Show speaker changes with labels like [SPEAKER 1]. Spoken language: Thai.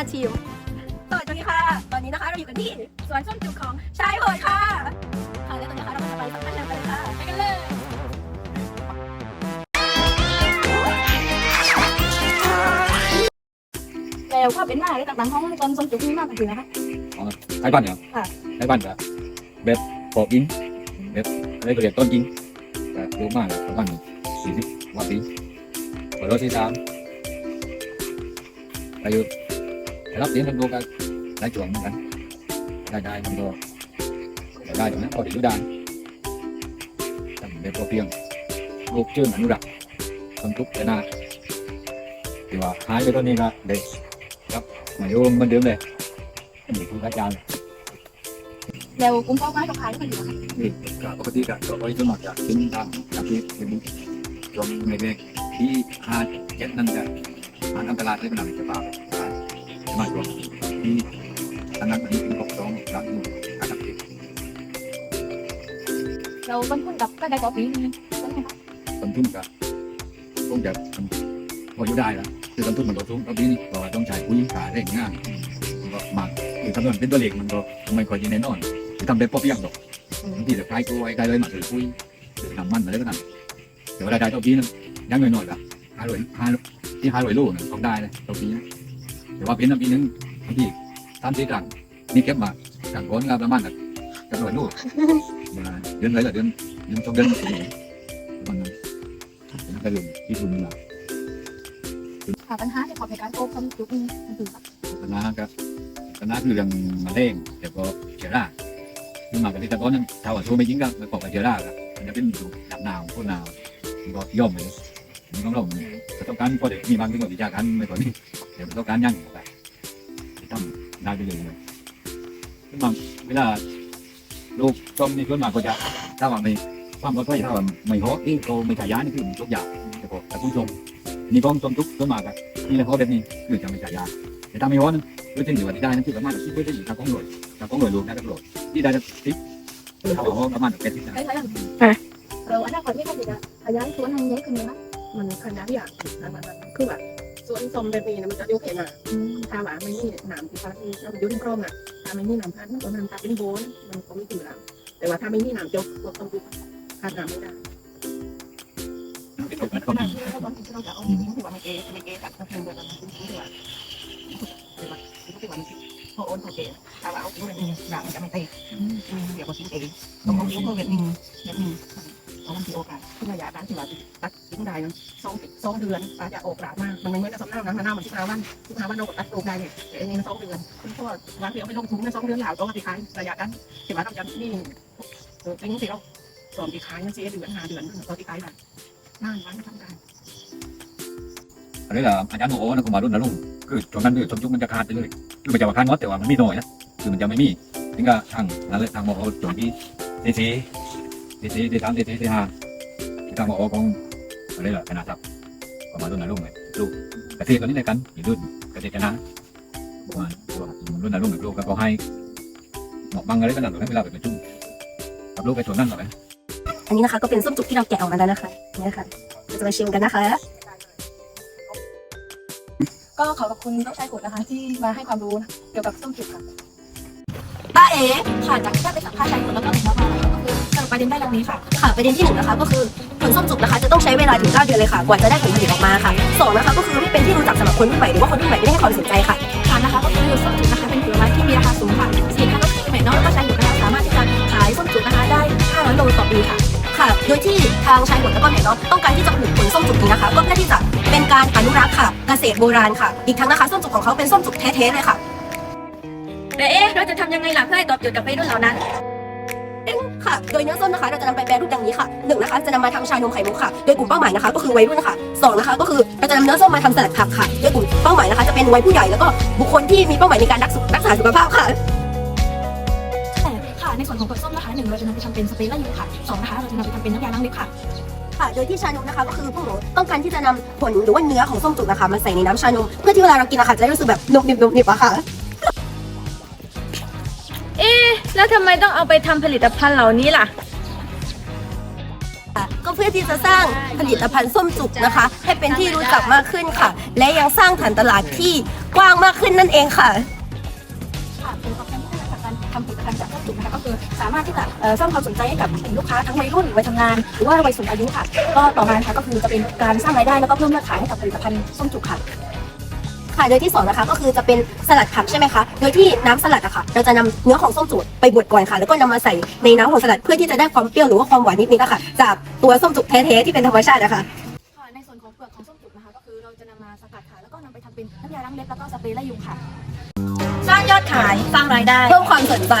[SPEAKER 1] Princess แตงจีน่าทีมสวัสดีค่ะ ตอนนี้นะคะเราอยู่กันที่สวนส้มจุกของชายโหดค่ะค่ะแล้วตอนนี้นะคะเราก็จะไปสัมภาษณ์กันเลยค่ะ ไปกันเลย
[SPEAKER 2] แล้วความเป็นมาในต่างๆของตอนส้มจุกนี่มากกว่าคือนะคะ
[SPEAKER 3] ไทยบ้านเหรอ
[SPEAKER 2] ค่ะ
[SPEAKER 3] ไทยบ้านกับแบบปอบอิงแบบอะไรก็เรียกต้นอิงแต่รู้มากเลยประมาณสี่สิบกว่าปีเปิดรถที่สามไปอยู่ไปรับเลี้ยงกันดูกันหลายช่วงเหมือนกันได้ได้มันก็ได้ตรงนั้นพอถึงได้ทำแบบพอเพียงลูกชื่ออนุรักษ์คนทุกข์ชนะที่ว่าหายไปตอนนี้ก็เด็กครับมาอยู่เหมือนเดิมเลยนี่คืออาจารย์
[SPEAKER 2] แล้วกลุ่มเป้าหมายของขายมันอยู่นะคะ
[SPEAKER 3] นี่ก็ปกติก็จะไว้สมัครจากชิ้นทางจากที่เป็นจงเล็กๆที่ห้าเจ็ดนั่นจะหาทำตลาดได้เป็นหลักจะพาไปขาย มากกว่าที่อันนั้นอันนี้เป็นหกสองรับอยู่การทำเอ
[SPEAKER 2] เราต้นทุนกับก็ได้กว่าปีนึงใช่ไหมคะ
[SPEAKER 3] ต้นทุนก็คงจะพออยู่ได้แล้วคือต้นทุนมันลดลงตอนนี้นี่ก็ต้องใช้ปุ๋ยขาแรงงานมันก็มากคือคำนวณเป็นตัวเลขมันก็ไม่ค่อยแน่นอนคือทำได้พอเพียงหรอกบางทีจะคล้ายกล้วยคล้ายเลยมาถือปุ๋ยถือนำมันอะไรก็ตามแต่ว่ารายได้ต่อปีนั้นยังน้อยๆละห้าร้อยห้าที่ห้าร้อยลูกนะต้องได้เลยต่อปีนะ แต่ว่าเป็นน้ำปีนึงบางทีสามสี่ครั้งนี่เก็บมาจากก้อนก็ประมาณแบบจำนวนลูกมาเดือนไหนละเดือนเดือนสองเดือนสี่ประมาณนั้นเป็นกระดุมที่ทุนมา
[SPEAKER 2] ค่ะปัญหาเกี่ยวกับการโตส้มจุกนี่มันคือ
[SPEAKER 3] ปัญหาครับปัญหาคือเรื่องมะเร็งเดี๋ยวก็เชื้อราคือมากันที่ตะก้อนนั้นชาวอาชูไม่จริงก็ไปปอกกับเชื้อราครับมันจะเป็นอยู่ดับหนาวพวกหนาวมันก็ย่อมไป มันต้องเราประสบการณ์พอเด็กมีบางที่ก็วิชาการไม่ก่อนนี้เดี๋ยวประสบการณ์ยั่งไปทำได้ไปเลยขึ้นมาเวลาลูกต้มนี่ขึ้นมาก็จะถ้าว่าไม่ความปลอดภัยถ้าว่าไม่ฮอที่เขาไม่ขายยานี่คือทุกอย่างแต่พอแต่ผู้ชมนี่ก้องต้มทุกต้นมากันนี่แหละเขาแบบนี้คือจะไม่ขายยาแต่ถ้าไม่ฮ้อนเพื่อจะอยู่ที่ได้นั่นคือประมาณที่เพื่อจะอยู่ทางกองหน่วยทางกองหน่วยรวมได้กับโหลดที่ได้จะทิปเขาบอกว่าประมาณแปดสิบนะ
[SPEAKER 2] ใช่ใช่เราอนาคตไม่ได้จะขยายสวนทางนี้ขึ้นไหมคะ
[SPEAKER 4] มันขนาดอย่างนะมันคือแบบสวนสมแบบนี้นะมันจะโอเคมากถ้าว่าไม่มีหนามที่พัดที่เราอยู่ที่กรมอะถ้าไม่มีหนามพัดมันก็นำตาเป็นโบนมันก็ไม่ถือแล้วแต่ว่าถ้าไม่มีหนามจกเราต้องดูพัดหนามไม่ได้
[SPEAKER 3] เป็นโอกาส
[SPEAKER 2] ข
[SPEAKER 3] เขา
[SPEAKER 2] นที่เราต้องที่เราจะเอาที่ว่าไม่เก๋ไม่เก๋กับเพื่อนแบบนั้นที่ว่า
[SPEAKER 4] แต่ว่าที่ว่าพอโอนโอเคถ้าว่าเอาเป็นหนามมันจะไม่เตะเดี๋ยวก็ทิ้งเองต้องเอาเขาแบบนี้แบบนี้ มันที่โอกาสที่ระยะด้านที่ว่าตัดทิ้งได้สองสองเดือนอาจจะออกหลากมากมันไม่เหมือนกับสำนักนะหน้ามันที่เราวันที่เราวันเราตัดโอกได้เนี่ยแต่อันนี้สองเดือนคุณพ่อวางเดียวไม่ลงทุนในสองเดือนหลาวต้องมาตีขายระยะนั้นที่ว่าเราจะนี่เออจริงที่เราสอนตีขายนั่นสิเดือนหาเดือนเราตีขายแบบนานวันทำได้
[SPEAKER 3] อันนี้แหละอาจารย์โอ้นะคุณมารุ่นนะลุงคือช่วงนั้นคือชมจุกมันจะขาดไปเลยคือมันจะว่าขาดงดแต่ว่ามันมีน้อยนะคือมันจะไม่มีถึงก็ทางนั่นเลยทางมอจนที่เอซีเอซี อสามเอซีเอห้าทางมอของอะไรล่ะขนาดครับประมาณรุ่นนะลุงเลยลูกเกษตรตัวนี้ในกันอยู่รุ่นเกษตรนะประมาณรุ่นนะลุงลูกก็ให้หมอกบังอะไรก็นั่นเวลาไปประชุมกับลูกไปส่วนนั่นหรอ
[SPEAKER 1] อันนี้นะคะก็เป็นส้มจุกที่เราแกะออกมาแล้วนะคะนี่ค่ะเราจะมาชิมกันนะคะ
[SPEAKER 2] ก็ขอขอบคุณต้องใช้กดนะคะ ที่มาให้ความรู้เกี่ยวกับส้มจุกค่ะ
[SPEAKER 1] ป้าเอ๋
[SPEAKER 2] ค่ะจากที่ได้ไปสัมภาษณ์ใช้กดแล้วก็เห็นว่าก็คือสรุ ปประเด็นได้ดังนี้ค่ะ
[SPEAKER 1] ค่ะ ประเด็นที่หนึ่งนะคะก็คือผลส้มจุกนะคะจะต้องใช้เวลาถึง9เดือนเลยค่ะกว่าจะได้ผลผลิตออกมาค่ะสองนะคะก็คือไม่เป็นที่รู้จักสำหรับคนรุ่นใหม่หรือว่าคนรุ่นใหม่ไม่ได้ให้ความสนใจค่ะ
[SPEAKER 2] ค่ะนะคะก็คือส้มจุกนะคะเป็นผลไม้ที่มีราคาสูงค่ะสินค้าก็คือใหม่นาะแล้วก็ใช้อยู่นะคะสามารถที่จะขายส้มจุกนะคะได้500โลต่อปีค่ะ
[SPEAKER 1] ค่ะ โดยที่ทางชายหมดแล้วก็แหนเนาะต้องการที่จะปลูกผลส้มจุกนี้นะคะ ก็เพื่อที่จะเป็นการอนุรักษ์ค่ะเกษตรโบราณค่ะ อีกทั้งนะคะส้มจุกของเขาเป็นส้มจุกแท้ๆเลยค่ะ
[SPEAKER 2] แต่เอ๊ะเราจะทำยังไงล่ะเพื่อให้ตอบโจทย์กับวัยรุ่นเหล่านั้น
[SPEAKER 1] ค่ะ โดยเนื้อส้มนะคะ เราจะนำไปแปรรูปดังนี้ค่ะหนึ่งนะคะ จะนำมาทำชานมไข่มุกค่ะ โดยกลุ่มเป้าหมายนะคะ ก็คือวัยรุ่นค่ะสองนะคะ ก็คือเราจะนำเนื้อส้มมาทำสลัดผักค่ะ โดยกลุ่มเป้าหมายนะคะ จะเป็นวัยผู้ใหญ่แล้วก็บุคคลที่มีเป้าหมายในการรักษารักษาสุขภาพค่ะ
[SPEAKER 2] ใช่ค่ะในส่วนของผลส้มนะคะหนึ่งเราจะนำไปทำเป็นสเปรย์ไล่ยุงค่ะสองนะคะเราจะนำไปทำเป็นน้ำยาล้างเล็บค่ะ
[SPEAKER 1] ค่ะโดยที่ชานมนะคะก็คือพวกหนูต้องการที่จะนำผลหรือว่าเนื้อของส้มจุกนะคะมาใส่ในน้ำชานม เพื่อที่เวลาเรากินนะคะจะได้รู้สึกแบบหนุบหนิบหนุบหนิบอะค่ะ
[SPEAKER 5] แล้วทำไมต้องเอาไปทำผลิตภัณฑ์เหล่านี้ล่ะ
[SPEAKER 1] ค่ะ ก็เพื่อที่จะสร้างผลิตภัณฑ์ส้มจุกนะคะ ให้เป็นที่รู้จักมากขึ้นค่ะ และยังสร้างฐานตลาดที่กว้างมากขึ้นนั่นเองค่ะ
[SPEAKER 2] ค่ะผลตอบแทนที่ได้จากการทำผลิตภัณฑ์จากส้มจุกนะคะก็คือสามารถที่จะเอ่อสร้างความสนใจให้กับกลุ่มลูกค้าทั้งวัยรุ่นวัยทำงาน หรือว่าวัยสูงอายุค่ะ ก็ต่อมานะคะก็คือจะเป็นการสร้างรายได้แล้วก็เพิ่มยอดขายให้กับผลิตภัณฑ์ส้มจุกค่ะ
[SPEAKER 1] ค่ะโดยที่สองนะคะก็คือจะเป็นสลัดผักใช่ไหมคะโดยที่น้ำสลัดอะค่ะเราจะนำเนื้อของส้มจุดไปบดก่อนค่ะ แล้วก็นำมาใส่ในน้ำของสลัดเพื่อที่จะได้ความเปรี้ยวหรือว่าความหวานนิดๆนะคะจากตัวส้มจุกแท้ๆที่เป็นธรรมชาตินะคะ
[SPEAKER 2] ค่ะในส่วนของเปลือกของส้มจุกนะคะ ก็คือเราจะนำมาสกัดค่ะ แล้วก็นำไปทำเป็นน้ำยาล้างเล็บแล้วก็สเปรย์ไล่ยุงค่ะ สร้างยอดขายสร้างรายได้
[SPEAKER 1] เพิ่มความสนใจ